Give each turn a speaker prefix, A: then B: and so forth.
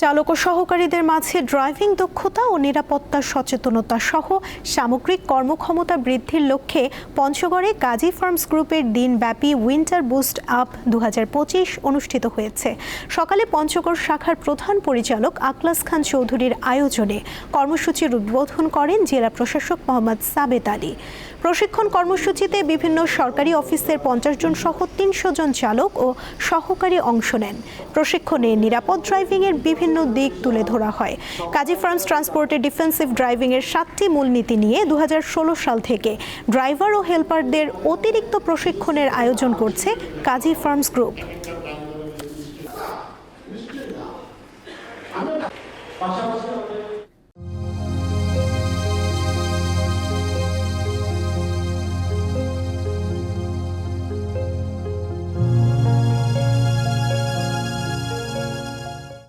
A: চালক ও সহকারীদের মাঝে ড্রাইভিং দক্ষতা ও নিরাপত্তা সচেতনতা সহ সামগ্রিক কর্মক্ষমতা বৃদ্ধির লক্ষ্যে পঞ্চগড়ে গাজী ফার্মস গ্রুপের দিনব্যাপী উইন্টার বুস্ট আপ দু হাজার পঁচিশ অনুষ্ঠিত হয়েছে। সকালে পঞ্চগড় শাখার প্রধান পরিচালক আকলাস খান চৌধুরীর আয়োজনে কর্মসূচির উদ্বোধন করেন জেলা প্রশাসক মোহাম্মদ সাবেত আলী। প্রশিক্ষণ কর্মসূচিতে বিভিন্ন সরকারি অফিসের পঞ্চাশ জন সহ তিনশো জন চালক ও সহকারী অংশ নেন। প্রশিক্ষণে নিরাপদ ড্রাইভিংয়ের বিভিন্ন বিভিন্ন দিক তুলে ধরা হয়। কাজী ফার্মস ট্রান্সপোর্টে ডিফেন্সিভ ড্রাইভিং এর সাতটি মূলনীতি নিয়ে দু হাজার ষোলো সাল থেকে ড্রাইভার ও হেল্পারদের অতিরিক্ত প্রশিক্ষণের আয়োজন করছে কাজী ফার্মস গ্রুপ। পাশাপাশি